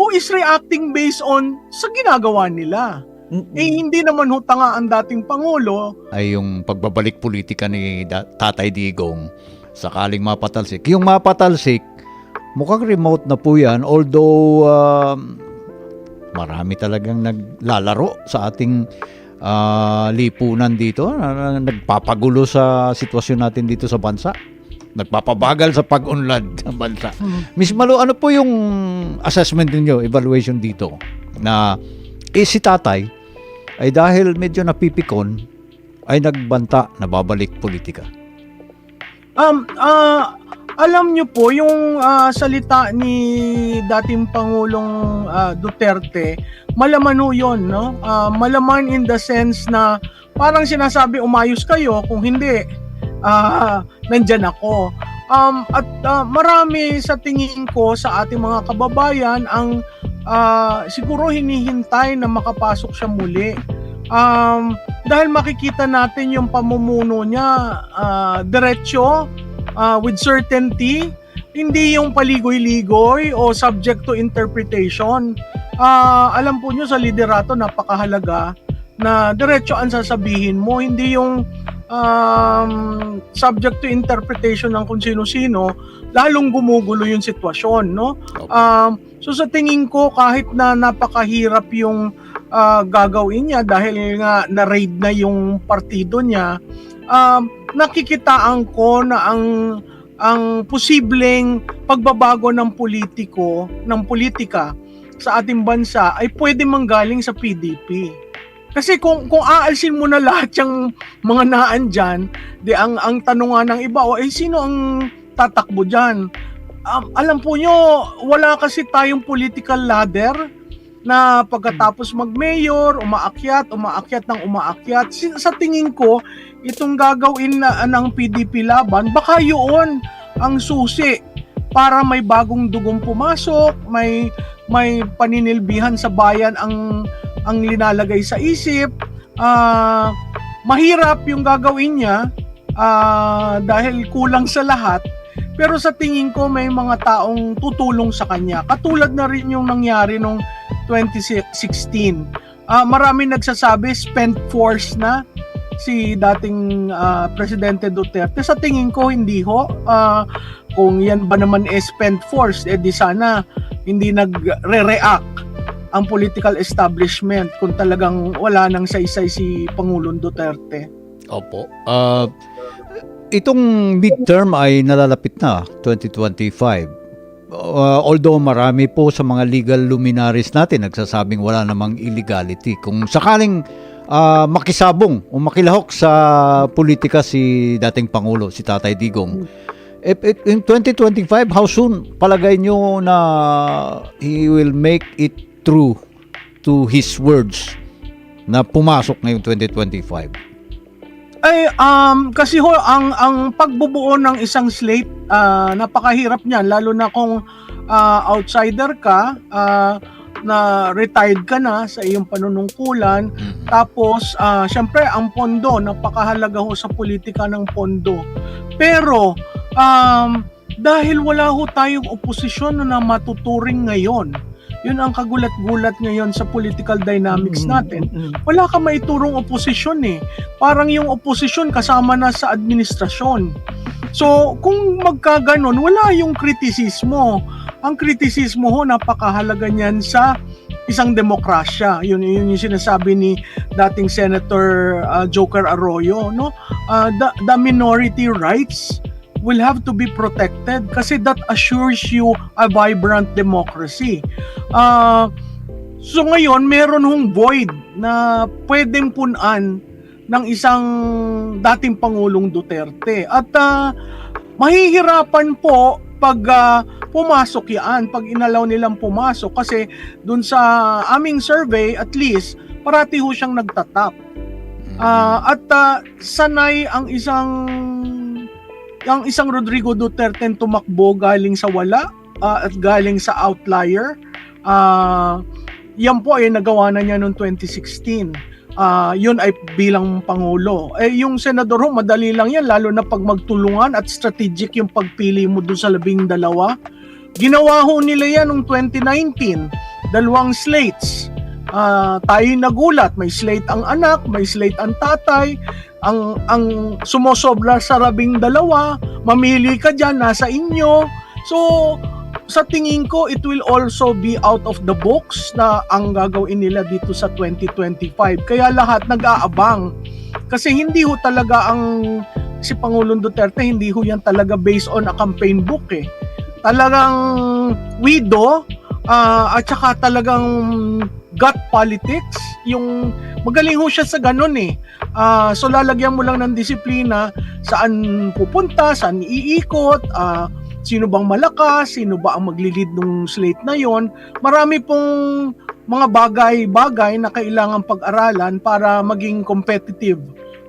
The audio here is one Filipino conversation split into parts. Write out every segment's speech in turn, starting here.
who is reacting based on sa ginagawa nila. Eh hindi naman ho tanga ang dating Pangulo. ay yung pagbabalik politika ni Da- Tatay Digong sakaling mapatalsik. Yung mapatalsik, mukhang remote na po yan although um, marami talagang naglalaro sa ating ah, lipunan dito na- nagpapagulo sa sitwasyon natin dito sa bansa. Nagpapabagal sa pag-unlad ng bansa. Miss Malo, ano po yung assessment ninyo, evaluation dito? Na eh, si tatay ay dahil medyo napipikon, ay nagbanta na babalik politika. Um, ah, alam nyo po, yung ah, salita ni dating Pangulong ah, Duterte, malaman ho yun, no? Ah, malaman in the sense na parang sinasabi, umayos kayo, kung hindi, ah, nandyan ako. Um, at ah, marami sa tingin ko sa ating mga kababayan ang ah, siguro hinihintay na makapasok siya muli. Um, dahil makikita natin yung pamumuno niya ah, diretsyo, ah, with certainty, hindi yung paligoy-ligoy o subject to interpretation. Ah, alam po nyo sa liderato napakahalaga na diretso ang sasabihin mo, hindi yung um, subject to interpretation ng kung sino-sino, lalong gumugulo yung sitwasyon, no? Um, so sa tingin ko kahit na napakahirap yung ah, gagawin niya dahil nga na-raid na yung partido niya, um, nakikitaan ko na ang ang posibleng pagbabago ng politiko, ng politika sa ating bansa ay pwede manggaling sa PDP. Kasi kung kung aalsin mo na lahat yung mga naan dyan, di ang ang tanong nga ng iba, o eh sino ang tatakbo diyan? Um, alam po nyo, wala kasi tayong political ladder na pagkatapos mag-mayor, umaakyat, umaakyat ng umaakyat. Sa tingin ko, itong gagawin na ng PDP laban, baka yun ang susi para may bagong dugong pumasok, may may paninilbihan sa bayan ang ang linalagay sa isip. Ah, mahirap yung gagawin niya ah, dahil kulang sa lahat. Pero sa tingin ko may mga taong tutulong sa kanya. Katulad na rin yung nangyari nung 2016. Ah, marami nagsasabi spent force na si dating ah, Presidente Duterte. Sa tingin ko hindi ho. Ah, kung yan ba naman eh spent force, eh di sana hindi nagre-react ang political establishment kung talagang wala nang saysay si Pangulong Duterte. Opo. Ah, itong midterm ay nalalapit na, 2025. Uh, although marami po sa mga legal luminaries natin nagsasabing wala namang illegality. Kung sakaling ah, makisabong o makilahok sa politika si dating Pangulo, si Tatay Digong, if, if, in 2025, how soon palagay nyo na he will make it true to his words na pumasok ngayong 2025? Ay, um, kasi ho, ang, ang pagbubuo ng isang slate, ah, napakahirap niyan, lalo na kung ah, outsider ka, ah, na retired ka na sa iyong panunungkulan, tapos, ah, syempre, ang pondo, napakahalaga ho sa politika ng pondo. Pero, um, dahil wala ho tayong oposisyon na matuturing ngayon, yun ang kagulat-gulat ngayon sa political dynamics natin. Wala ka maiturong oposisyon eh. Parang yung oposisyon kasama na sa administrasyon. So, kung magkaganon, wala yung kritisismo. Ang kritisismo ho, napakahalaga niyan sa isang demokrasya. Yun, yun yung sinasabi ni dating Senator uh, Joker Arroyo. No? Uh, the, the minority rights will have to be protected kasi that assures you a vibrant democracy. Uh, so ngayon, meron hong void na pwedeng punan ng isang dating Pangulong Duterte. At ah, mahihirapan po pag ah, pumasok yan, pag inalaw nilang pumasok kasi dun sa aming survey at least parati ho siyang nagtatap. Ah, at ah, sanay ang isang ang isang Rodrigo Duterte tumakbo galing sa wala ah, at galing sa outlier. Ah, yan po ay nagawa na niya noong 2016. Ah, yun ay bilang pangulo. Eh yung senador ho, madali lang yan lalo na pag magtulungan at strategic yung pagpili mo doon sa labing dalawa. Ginawa ho nila yan noong 2019 dalawang slates. Ah, tayo nagulat, may slate ang anak, may slate ang tatay, ang ang sumosobra sa labing dalawa, mamili ka diyan nasa inyo. So sa tingin ko it will also be out of the box na ang gagawin nila dito sa 2025. Kaya lahat nag-aabang. Kasi hindi ho talaga ang si Pangulong Duterte hindi ho yan talaga based on a campaign book eh. Talagang widow ah, at saka talagang gut politics yung magaling ho siya sa ganun eh. Ah, so lalagyan mo lang ng disiplina saan pupunta, saan iikot, ah, sino bang malakas, sino ba ang maglilid ng slate na yon. Marami pong mga bagay-bagay na kailangan pag-aralan para maging competitive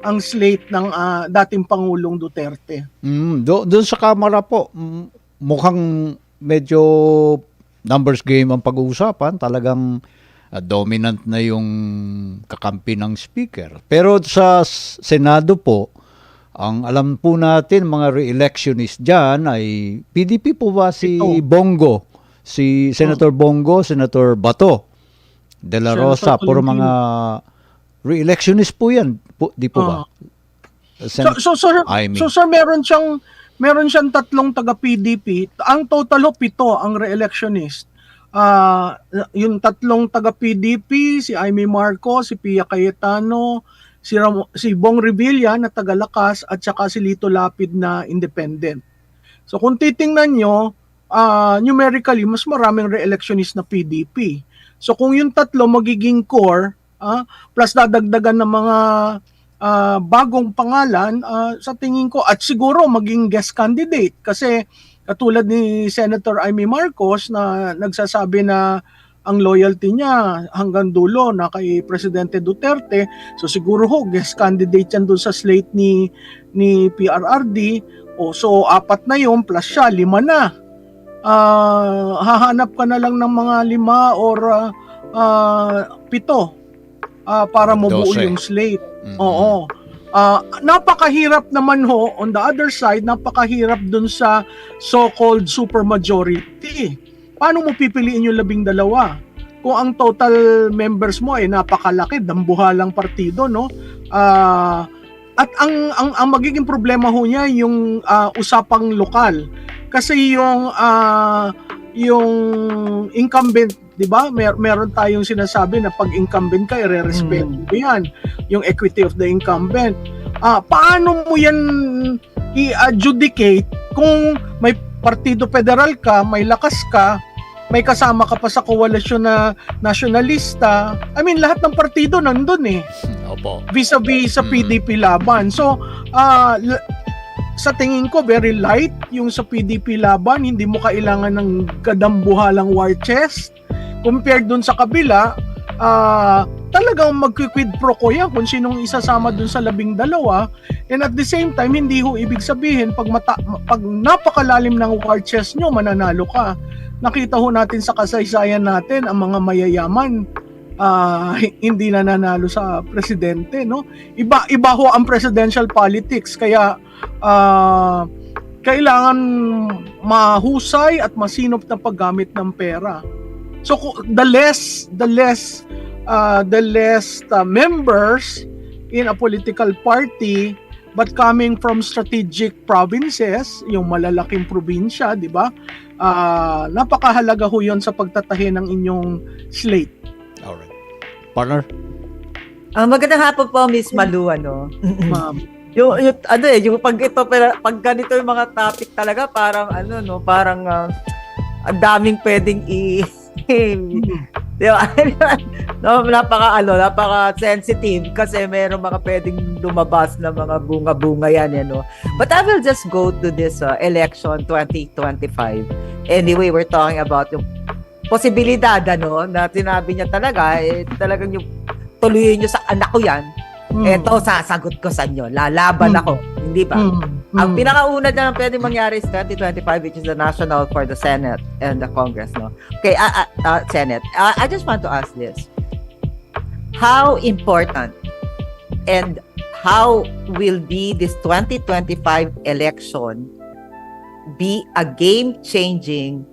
ang slate ng ah, dating Pangulong Duterte. Mm, do, doon sa kamera po, mukhang medyo numbers game ang pag-uusapan. Talagang ah, dominant na yung kakampi ng speaker. Pero sa Senado po, ang alam po natin mga re-electionist dyan ay PDP po ba si Ito. Bongo? Si Senator Bongo, Senator Bato, De La Senator Rosa, puro mga re-electionist po yan. Po, di po ba? Ah. Sen- So, so, sir, I mean- so sir, meron siyang meron siyang tatlong taga PDP. Ang total ho pito ang re-electionist. Ah, yung tatlong taga PDP, si Amy Marcos, si Pia Cayetano, si Ram- si Bong Revilla na taga Lakas at saka si Lito Lapid na independent. So kung titingnan nyo, ah, numerically mas maraming re-electionist na PDP. So kung yung tatlo magiging core, ah, plus dadagdagan ng mga ah, bagong pangalan ah, sa tingin ko at siguro maging guest candidate. Kasi katulad ni Senator Amy Marcos na nagsasabi na ang loyalty niya hanggang dulo na kay Presidente Duterte. So siguro ho guest candidate yan doon sa slate ni ni PRRD o so apat na yon plus siya lima na. Ah, hahanap ka na lang ng mga lima or ah, ah, pito ah, para mabuo Dose. yung slate Mhm. Oo. Ah, napakahirap naman ho on the other side, napakahirap dun sa so-called supermajority. Paano mo pipiliin yung labing dalawa? Kung ang total members mo ay napakalaki, dambuhalang partido, no? Ah, at ang, ang ang magiging problema ho niya yung ah, usapang lokal. Kasi yung ah, yung incumbent, 'di ba? Mer- meron tayong sinasabi na pag incumbent ka, ire-respeto mo 'yan yung equity of the incumbent. Ah, paano mo yan i-adjudicate kung may partido federal ka, may lakas ka, may kasama ka pa sa koalisyon na nationalista. I mean, lahat ng partido nandun eh Opo. vis-a-vis sa Mm. PDP laban. So, ah, l- sa tingin ko very light yung sa PDP laban, hindi mo kailangan ng kadambuhalang war chest. Compared dun sa kabila, ah, talagang magkikwid pro ko yan kung sinong isasama dun sa labing dalawa. And at the same time, hindi ho ibig sabihin pag, mata, pag napakalalim ng war chest nyo, mananalo ka. Nakita ho natin sa kasaysayan natin ang mga mayayaman ah, hindi nananalo sa presidente no iba iba ho ang presidential politics kaya ah, kailangan mahusay at masinop na paggamit ng pera so the less the less ah, the less ah, members in a political party but coming from strategic provinces yung malalaking probinsya di ba Ah, napakahalaga ho yon sa pagtatahi ng inyong slate Alright. Partner? Ah, magandang hapon po, Miss Malu, ano. ma'am yung, yung, ano eh, yung pag ito, pag ganito yung mga topic talaga, parang ano, no, parang ah, ang daming pwedeng i... Di ba? no, napaka, ano, napaka sensitive kasi meron mga pwedeng lumabas na mga bunga-bunga yan, yan, no. But I will just go to this ah, election 2025. Anyway, we're talking about yung posibilidad, ano, na sinabi niya talaga, eh, talagang yung tuloyin niyo sa anak ko yan, Mm. eto, sasagot ko sa inyo. Lalaban Mm. ako. Hindi ba? Mm. Ang Mm. pinakauna na pwede mangyari is 2025, which is the national for the Senate and the Congress, no? Okay, uh, uh, uh, Senate. Uh, I just want to ask this. How important and how will be this 2025 election be a game-changing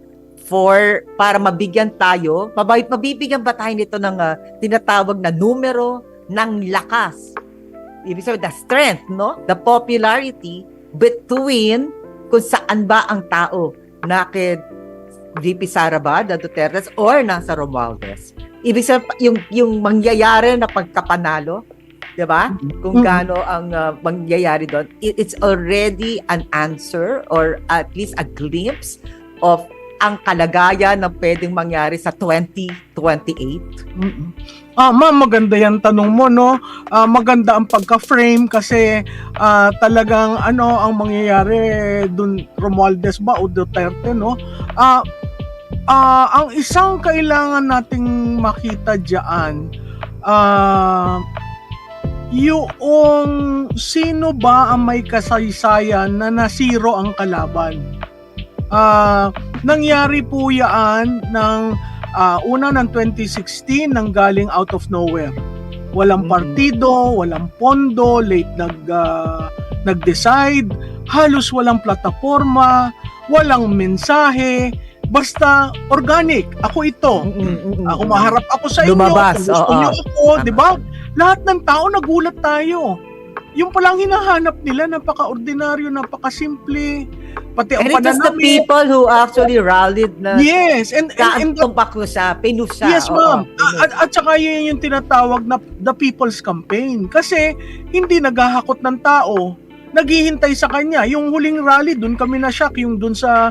for para mabigyan tayo, mabibigyan ba tayo nito ng ah, tinatawag na numero ng lakas? Ibig sabihin, the strength, no? The popularity between kung saan ba ang tao na kay VP Sara ba, the Duterte, or nasa Romualdez. Ibig sabihin, yung, yung mangyayari na pagkapanalo, di ba? Kung Mhm. gaano ang ah, mangyayari doon, it- it's already an answer or at least a glimpse of ang kalagayan na pwedeng mangyari sa 2028. Mm-mm. Ah, ma'am, maganda yan tanong mo, no? Ah, maganda ang pagka-frame kasi ah, talagang ano ang mangyayari dun Romualdez ba o Duterte, no? Ah, ah, ang isang kailangan nating makita diyan ah yung sino ba ang may kasaysayan na nasiro ang kalaban. Ah, nangyari po yan ng Ah, una ng 2016 nang galing out of nowhere. Walang Mhm. partido, walang pondo, late nag ah, nag-decide, halos walang plataforma, walang mensahe, basta organic. Ako ito. Ako maharap ako sa inyo. Lumabas, Kung gusto niyo ako. 'di ba? Lahat ng tao nagulat tayo. Yung palang hinahanap nila, napaka-ordinaryo, napaka-simple. Pati ang And it was the pananamit. people who actually rallied na Yes, and, and, and the kaantumpak ko siya, pinus siya. Yes, ma'am. pinus. At, at saka yun yung tinatawag na the people's campaign. Kasi hindi naghahakot ng tao. Naghihintay sa kanya. Yung huling rally, dun kami na shock. Yung dun sa,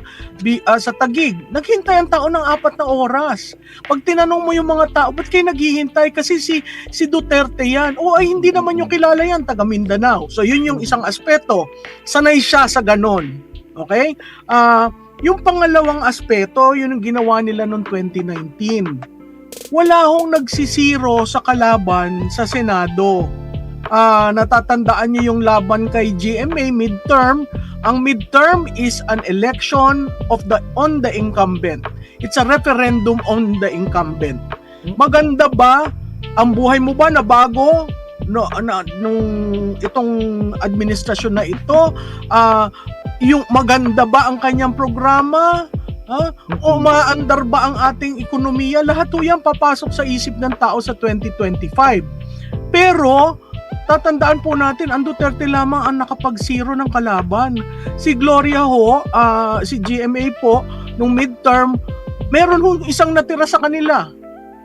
ah, sa Tagig. Naghintay ang tao ng apat na oras. Pag tinanong mo yung mga tao, ba't kayo naghihintay? Kasi si, si Duterte yan. O ay hindi naman yung kilala yan, taga Mindanao. So yun yung isang aspeto. Sanay siya sa ganon. Okay? Ah, yung pangalawang aspeto, yun yung ginawa nila noong 2019 wala hong nagsisiro sa kalaban sa Senado. Ah, natatandaan niyo yung laban kay GMA midterm. Ang midterm is an election of the on the incumbent. It's a referendum on the incumbent. Maganda ba ang buhay mo ba na bago no na, nung itong administrasyon na ito ah yung maganda ba ang kanyang programa ha o maandar ba ang ating ekonomiya? Lahat po yan papasok sa isip ng tao sa 2025. Pero, tatandaan po natin, ang Duterte lamang ang nakapag-zero ng kalaban. Si Gloria ho, ah, si GMA po, nung midterm, meron ho isang natira sa kanila.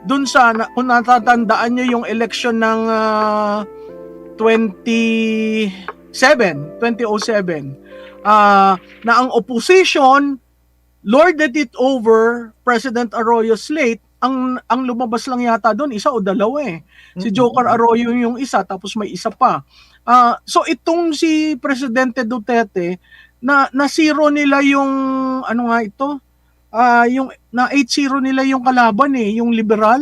Doon sa, kung natatandaan nyo yung election ng ah, 27, 2007, ah, na ang opposition lorded it over President Arroyo's slate, ang ang lumabas lang yata doon isa o dalawa eh. Si. Joker Arroyo yung isa tapos may isa pa. Ah, so itong si Presidente Duterte na na zero nila yung ano nga ito? Ah, yung na 8-0 nila yung kalaban eh, yung liberal.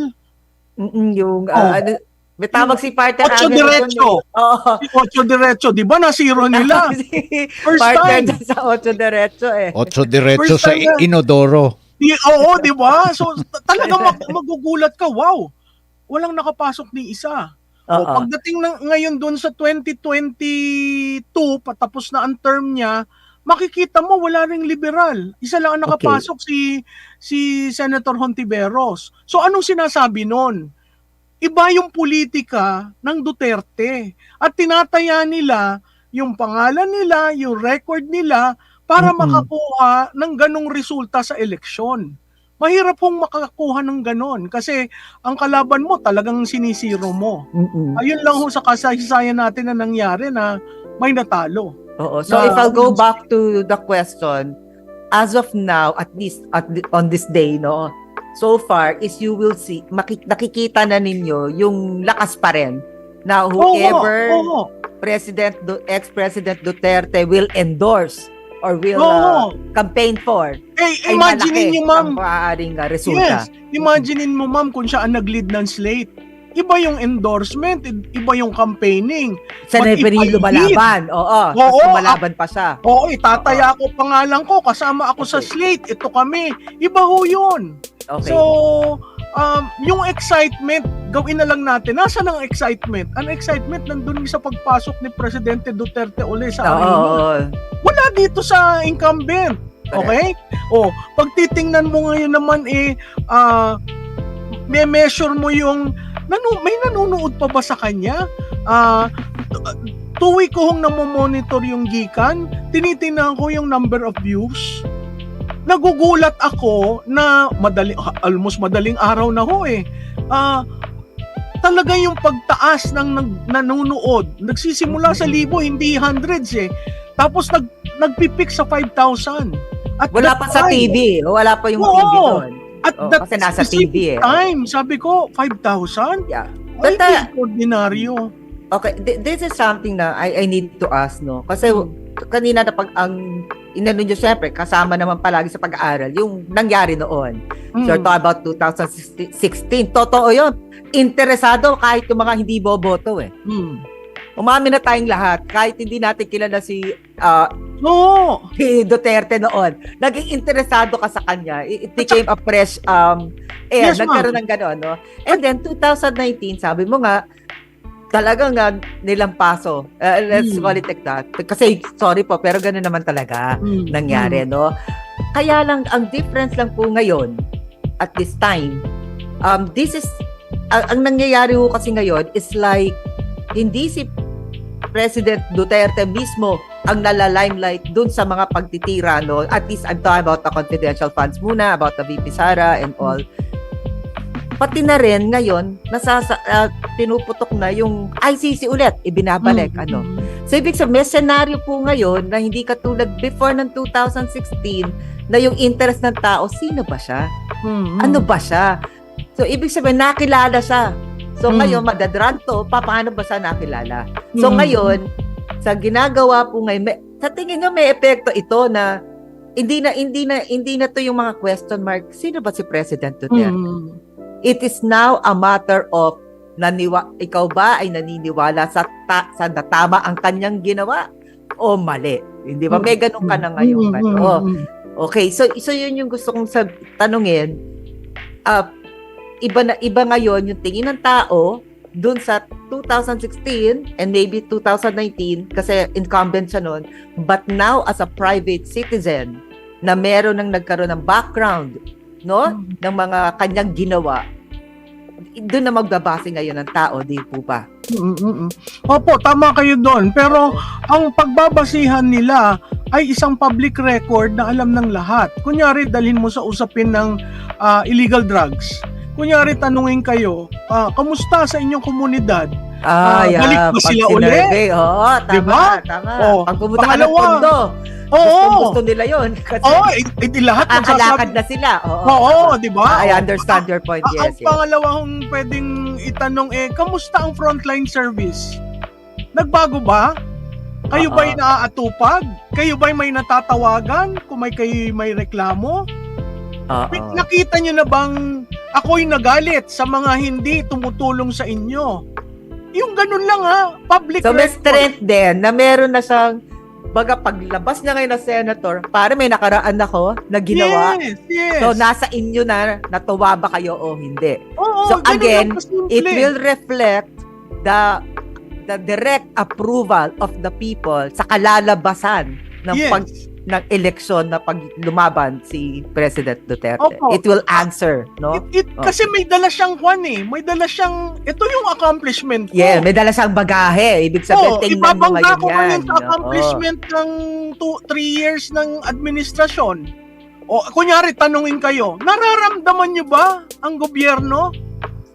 Mm-mm, yung, Oh. ah, ano, may tawag si partner Ocho doon diretso. eh. Oo. Si Ocho Diretso, 'di ba na zero nila? First partner time. sa Ocho Diretso eh. Otso diretso sa na- Inodoro. Di, oo, 'di ba? So talaga mag- magugulat ka, wow. Walang nakapasok ni isa. O, Oo. pagdating ng ngayon doon sa 2022, patapos na ang term niya, makikita mo wala ring liberal. Isa lang ang nakapasok si si Senator Hontiveros. So anong sinasabi noon? Iba yung politika ng Duterte at tinataya nila yung pangalan nila, yung record nila para Mm-mm. makakuha ng ganong resulta sa eleksyon. Mahirap hong makakuha ng ganon kasi ang kalaban mo talagang sinisiro mo. Mm-mm. Ayun lang ho sa kasaysayan natin na nangyari na may natalo. Oo. So Na- if I'll go back to the question, as of now, at least at the- on this day, no, so far is you will see, maki- nakikita na ninyo yung lakas pa rin na whoever Oo, President Du- ex-President Duterte will endorse or will oo. uh, campaign for Eh, ay malaki niyo ma'am. ang maaaring uh, resulta. Yes, imaginein mo ma'am kung siya ang nag-lead ng slate. Iba yung endorsement, iba yung campaigning. Sa But if I lumalaban. Oo. Oo, Mas lumalaban pa siya. Oo, itataya ko pangalan ko, kasama ako sa Okay. slate, ito kami. Iba ho yun. Okay. So, um, yung excitement, gawin na lang natin. Nasaan ang excitement? Ang excitement nandun sa pagpasok ni Presidente Duterte uli sa Oo. arena. oo. Dito sa incumbent. Okay? O, pag titingnan mo ngayon naman eh, ah, may measure mo yung, nanu, may nanonood pa ba sa kanya? Ah, t- tuwi ko hong namomonitor yung gikan, tinitingnan ko yung number of views. Nagugulat ako na madali, almost madaling araw na ho eh. Ah, talaga yung pagtaas ng nag, nanonood, nagsisimula sa libo, hindi hundreds eh. Tapos nag, nagpipik sa 5,000. At Wala pa sa time- TV. Wala pa yung Oo. TV doon. At Oo, that kasi nasa TV eh. time, sabi ko, 5,000? Yeah. Ay, But, uh, ordinaryo. Okay, th- this is something na I, I need to ask, no? Kasi Hmm. kanina na pag ang inano nyo syempre, kasama naman palagi sa pag-aaral, yung nangyari noon. Mm. So, talk about 2016. Totoo yun. Interesado kahit yung mga hindi boboto eh. Mm. Umamin na tayong lahat. Kahit hindi natin kilala si, ah, Oo. si Duterte noon. Naging interesado ka sa kanya. It, became a fresh um, air. Yes. Nagkaroon ng gano'n, no? And then, 2019, sabi mo nga, talagang nga nilampaso. Uh, let's Hmm. call it like that. Kasi, sorry po, pero gano'n naman talaga Mm. nangyari, no? Kaya lang, ang difference lang po ngayon, at this time, um, this is, ang, ang nangyayari po kasi ngayon is like, hindi si President Duterte mismo ang nala-limelight dun sa mga pagtitira, no? At least I'm talking about the confidential funds muna, about the VP Sara and all. Pati na rin ngayon, nasasa, ah, pinuputok na yung ICC ulit, ibinabalik, Mm. ano. So, ibig sabihin, may senaryo po ngayon na hindi katulad before ng 2016 na yung interest ng tao, sino ba siya? Mm. Ano ba siya? So, ibig sabihin, nakilala siya. So, Mm. ngayon, madadrag to, pa, paano ba siya nakilala? So, Mm. ngayon, sa ginagawa po ngayon, may, sa tingin nyo may epekto ito na hindi na hindi na hindi na to yung mga question mark. Sino ba si President Duterte? Mm. it is now a matter of naniwa ikaw ba ay naniniwala sa ta, sa na tama ang kanyang ginawa o mali? Hindi ba? May ganun ka na ngayon Mm, ano okay so so yun yung gusto kong sab- tanungin. Ah iba na iba ngayon yung tingin ng tao dun sa 2016 and maybe 2019 kasi incumbent siya nun but now as a private citizen na meron ng nagkaroon ng background no ng mga kanyang ginawa, doon na magbabase ngayon ng tao, di po ba? Mm, mm, mm. Opo, tama kayo doon. Pero ang pagbabasihan nila ay isang public record na alam ng lahat. Kunyari, dalhin mo sa usapin ng ah, illegal drugs. Kunyari, tanungin kayo, ah, kamusta sa inyong komunidad? Ah, balik ba sila sinurvey, Oo, tama, Diba? tama. Oh, Pag pumunta ka ng pangalawa. pondo, Oo! gusto, gusto nila yon Kasi Oo, eh, eh, lahat aakalakad magsasabi. na sila. Oo, Oo, tama. di ba? I understand your point, Ah, yes. ang yes. pangalawang pwedeng itanong eh, kamusta ang frontline service? Nagbago ba? Kayo Oo. ba'y naaatupag? Kayo ba'y may natatawagan? Kung may kayo may reklamo? Nak- Nakita nyo na bang ako'y nagalit sa mga hindi tumutulong sa inyo? Yung ganun lang ha, public So, may strength din na meron na siyang baga paglabas niya ngayon na senator, para may nakaraan ako na ginawa. Yes, yes. So, nasa inyo na natuwa ba kayo o hindi. Oo, so, again. It will reflect the the direct approval of the people sa kalalabasan ng Yes. pag ng eleksyon na pag lumaban si President Duterte. Opo. It will answer, no? It, it, Oh. Kasi may dala siyang kwan eh. May dala siyang, ito yung accomplishment ko. Yeah, may dala siyang bagahe. Ibig sabihin, Oo, tingnan mo ngayon ko ngayon yan. sa accomplishment ng 2-3 years ng administrasyon. O, kunyari, tanungin kayo, nararamdaman niyo ba ang gobyerno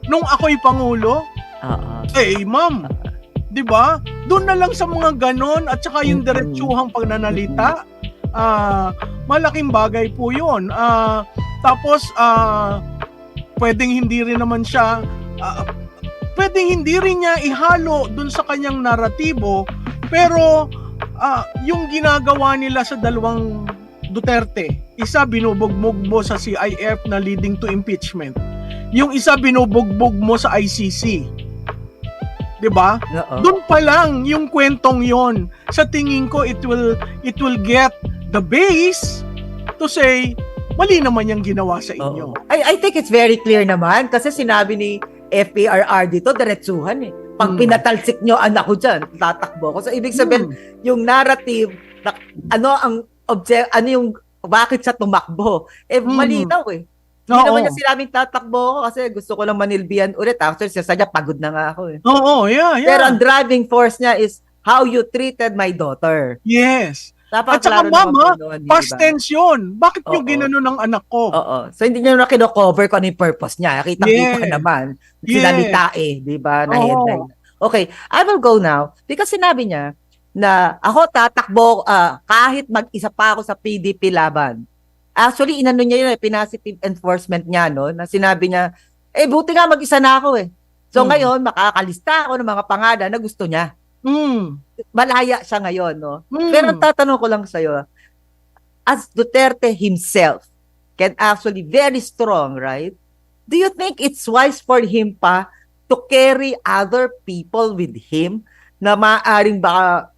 nung ako'y pangulo? Oo. Eh, ma'am, di ba? Doon na lang sa mga ganon at saka yung diretsuhang pagnanalita, ah, malaking bagay po yun. Ah, tapos, ah, pwedeng hindi rin naman siya, ah, pwedeng hindi rin niya ihalo dun sa kanyang naratibo, pero ah, yung ginagawa nila sa dalawang Duterte, isa binubugbog mo sa CIF na leading to impeachment. Yung isa binubugbog mo sa ICC. 'Di ba? Oo. Doon pa lang yung kwentong 'yon. Sa tingin ko it will it will get the base to say mali naman yung ginawa sa inyo. Oo. I, I think it's very clear naman kasi sinabi ni FPRR dito, diretsuhan eh. Pag Hmm. pinatalsik nyo anak ko dyan, tatakbo ko. So, ibig sabihin, Hmm. yung narrative, na, ano ang object, ano yung bakit siya tumakbo? Eh, Mm. malinaw eh. Hindi Oo. naman niya sinabing tatakbo ako kasi gusto ko lang manilbihan ulit. Actually, siya sadya, pagod na nga ako eh. Oo, yeah, yeah. Pero ang driving force niya is how you treated my daughter. yes. Dapat At saka, ma'am, ha, Past tense yun. Bakit yung Oo. ginano ng anak ko? Oo. So, hindi niya na kino-cover kung ano yung purpose niya. Kita-kita Yes. naman. Yes. Sinalita eh, di ba? Na headline. Okay, I will go now. Because sinabi niya na ako tatakbo ah, kahit mag-isa pa ako sa PDP laban. Actually, inano niya yun, eh, pinasitive enforcement niya, no? Na sinabi niya, eh, buti nga mag-isa na ako eh. So, Hmm. ngayon, makakalista ako ng mga pangalan na gusto niya. Mm. Malaya siya ngayon, no? Mm. Pero ang tatanong ko lang sa'yo, as Duterte himself can actually very strong, right? Do you think it's wise for him pa to carry other people with him na maaring baka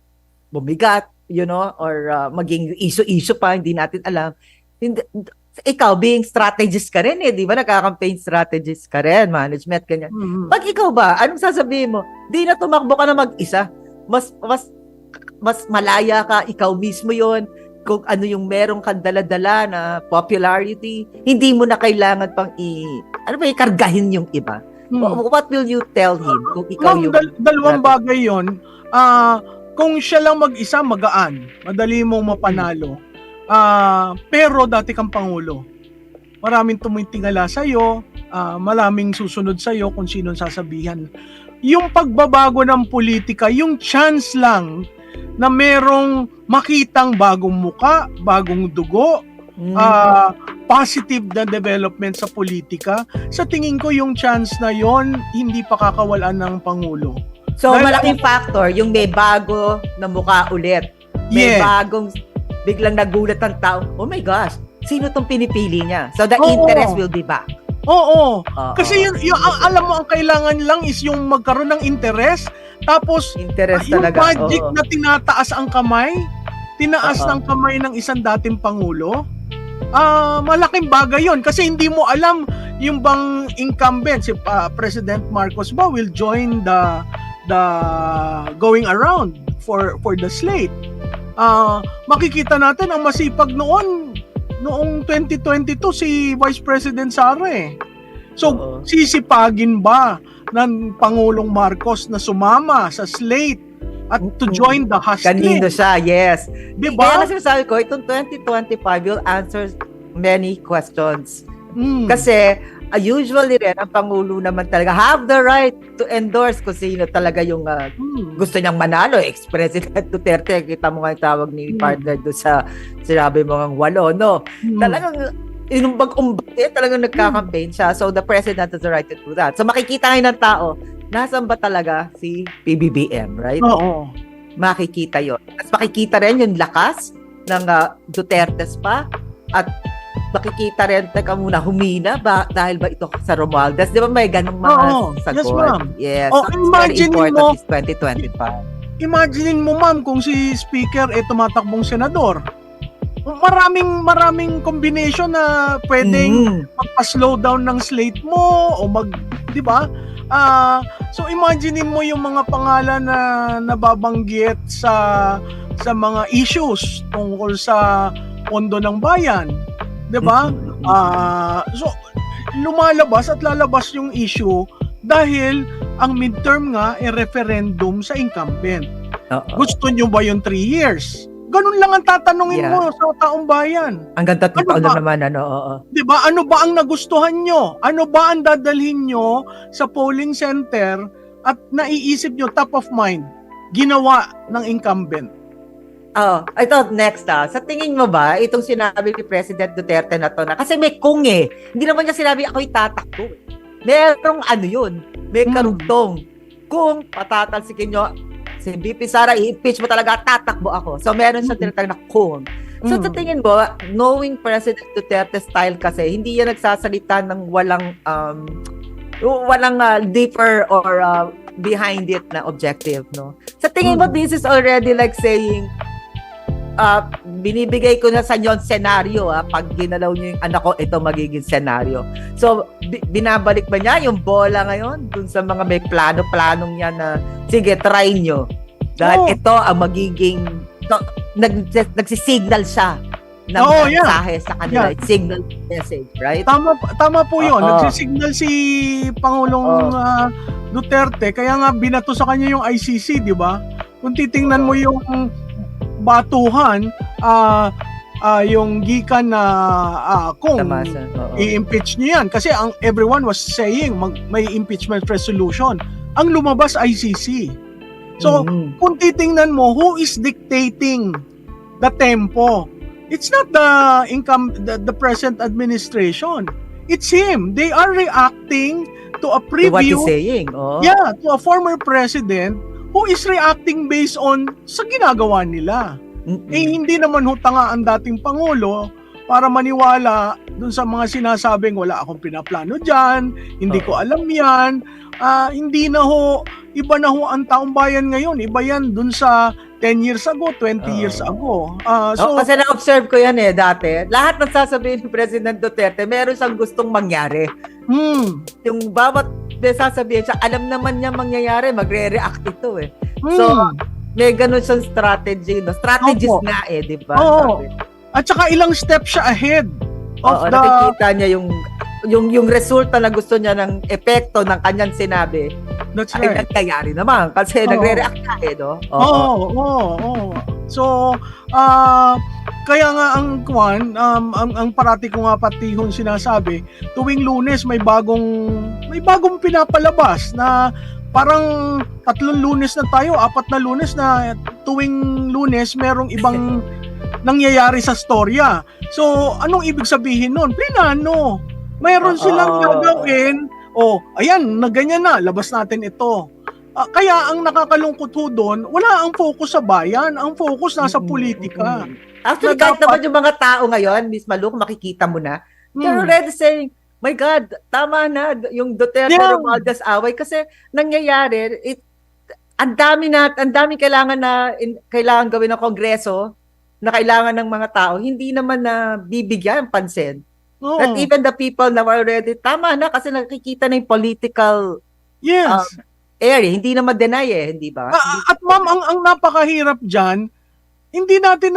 bumigat, you know, or uh, maging issue-issue pa, hindi natin alam. Hindi, ikaw, being strategist ka rin eh, di ba? Nagka-campaign strategist ka rin, management, ganyan. Mm. Pag ikaw ba, anong sasabihin mo? Di na tumakbo ka na mag-isa. Mas, mas, mas malaya ka, ikaw mismo yon kung ano yung merong kang dala-dala na popularity, hindi mo na kailangan pang i, ano ba, ikargahin yung iba. Mm. Wh- What will you tell him kung ikaw Ma'am, yung... dal- dalawang bagay yon. Ah, kung siya lang mag-isa, magaan. Madali mong mapanalo. Ah, pero dati kang pangulo. Maraming tumitingala sa iyo, maraming susunod sa iyo kung sino sasabihan. Yung pagbabago ng politika, yung chance lang na merong makitang bagong muka, bagong dugo, Mm. ah, positive na development sa politika, sa tingin ko yung chance na yon hindi pa kakawalan ng Pangulo. so, dahil- malaking factor, yung may bago na mukha ulit. May Yes. bagong biglang nagulat ang tao, oh my gosh, sino tong pinipili niya? So, the Oo. interest will be back. Oo. Oo. Kasi yun, yung, ang, alam mo, ang kailangan lang is yung magkaroon ng interest, tapos interest yung talaga. magic oo. na tinataas ang kamay, tinaas Oo. ng kamay ng isang dating Pangulo, ah malaking bagay yon kasi hindi mo alam yung bang incumbent, si ah, President Marcos ba will join the the going around for for the slate. Ah, makikita natin ang masipag noon noong 2022 si Vice President Sara eh. So, Oo. sisipagin ba ng Pangulong Marcos na sumama sa slate at to join the Kanino hustling? siya, yes. Di Kaya kasi sabi ko, itong 2025 will answer many questions. Mm. Kasi uh, usually rin, ang Pangulo naman talaga have the right to endorse kung sino talaga yung uh, Mm. gusto niyang manalo. Ex-President Duterte, kita mo nga yung tawag ni Mm. partner doon sa sinabi mo ng walo, no? Mm. Talagang inumbag-umbag eh, talagang nagka-campaign siya. So the President has the right to do that. So makikita ngayon ng tao, nasan ba talaga si PBBM, right? Oo. makikita yon. At makikita rin yung lakas ng ah, Dutertes pa at makikita rin, teka muna, humina ba dahil ba ito sa Romualdez? Di ba may ganong mga Oo. sagot? Yes, ma'am. Yes. Oh, so imagine mo- is 2025. Imaginein mo ma'am kung si speaker eh tumatakbong senador. Maraming maraming combination na pwedeng Mm. magpa-slow down ng slate mo o mag, 'di ba? Ah, so imaginein mo yung mga pangalan na nababanggit sa sa mga issues tungkol sa pondo ng bayan, 'di ba? Ah, so lumalabas at lalabas yung issue dahil ang midterm nga e referendum sa incumbent. Oo. Gusto nyo ba yung 3 years? Ganun lang ang tatanungin Yeah. mo sa taong bayan. Hanggang tatlong Ano taon ba? naman, ano, oo. 'Di ba? Ano ba ang nagustuhan nyo? Ano ba ang dadalhin nyo sa polling center at naiisip nyo top of mind ginawa ng incumbent? Oh, ito next ah. Sa tingin mo ba itong sinabi ni President Duterte na to na kasi may kung eh. Hindi naman niya sinabi ako'y tatakbo. Merong ano yun, may Hmm. karugtong. Kung patatalsikin nyo si BP Sara, i-impeach mo talaga, tatakbo ako. So meron siya Hmm. tinatawag na kung. So Mm. sa tingin mo, knowing President Duterte style kasi, hindi yan nagsasalita ng walang um, walang uh, deeper or uh, behind it na objective, no? Sa tingin mo, this is already like saying, uh, binibigay ko na sa inyo ang senaryo, ah, pag ginalaw niyo yung anak ko, ito magiging senaryo. So, bi- binabalik ba niya yung bola ngayon dun sa mga may plano-planong niya na, sige, try nyo. Dahil Oo. ito ang magiging, to, nag, nagsisignal siya ng Oo, yeah. mensahe sa kanila. Yeah. It's signal message, right? Tama tama po 'yon. Oo. Nagsisignal si Pangulong ah, Duterte kaya nga binato sa kanya yung ICC, 'di ba? Kung titingnan mo yung batuhan ah ah, yung gikan na ah, kung i-impeach niyo yan kasi ang everyone was saying mag, may impeachment resolution. Ang lumabas ICC. So, Mhm. kung titingnan mo who is dictating the tempo it's not the income the, the present administration it's him they are reacting to a To what he's preview saying, oh. yeah to a former president who is reacting based on sa ginagawa nila Mhm. eh hindi naman ho tanga ang dating pangulo para maniwala dun sa mga sinasabing wala akong pinaplano diyan hindi ko alam yan Ah, hindi na ho iba na ho ang taong bayan ngayon iba yan dun sa 10 years ago 20 Oo. years ago Ah, So, so kasi na-observe ko yan eh dati. Lahat ng sasabihin ni President Duterte, meron siyang gustong mangyari. hmm, Yung bawat may sasabihin siya, alam naman niya mangyayari, magre-react ito eh. hmm. So, May ganun siyang strategy. No? Strategist Opo. nga eh, di ba? Oo. Sabi. At saka ilang step siya ahead of Oo, the nakikita niya yung yung yung resulta na gusto niya ng epekto ng kanyang sinabi that's ay right nangyayari naman kasi Oo. nagre-react na eh, no? Oo, oo, oo. So, ah kaya nga ang kwan, um, ang, ang parati ko nga pati yung sinasabi, tuwing lunes may bagong may bagong pinapalabas na parang tatlong lunes na tayo, apat na lunes na tuwing lunes merong ibang nangyayari sa storya. So, anong ibig sabihin nun? Plinano. Mayroon Oo. silang gagawin. Oh, ayan, na ganyan na, labas natin ito. Ah, kaya ang nakakalungkot ho doon, wala ang focus sa bayan, ang focus nasa politika. Actually, Na kahit dapat- naman yung mga tao ngayon, Miss Maluk, makikita mo na, they're Hmm. already saying, my God, tama na yung Duterte Yeah. Romualdez away kasi nangyayari, it, ang dami na, ang dami kailangan na, in, kailangan gawin ng Kongreso, na kailangan ng mga tao, hindi naman na bibigyan pansin. Oo. That even the people na already, tama na kasi nakikita na yung political yes. um, area, hindi na ma-deny eh, hindi ba? Ah, at ma'am, ang, ang napakahirap dyan, hindi natin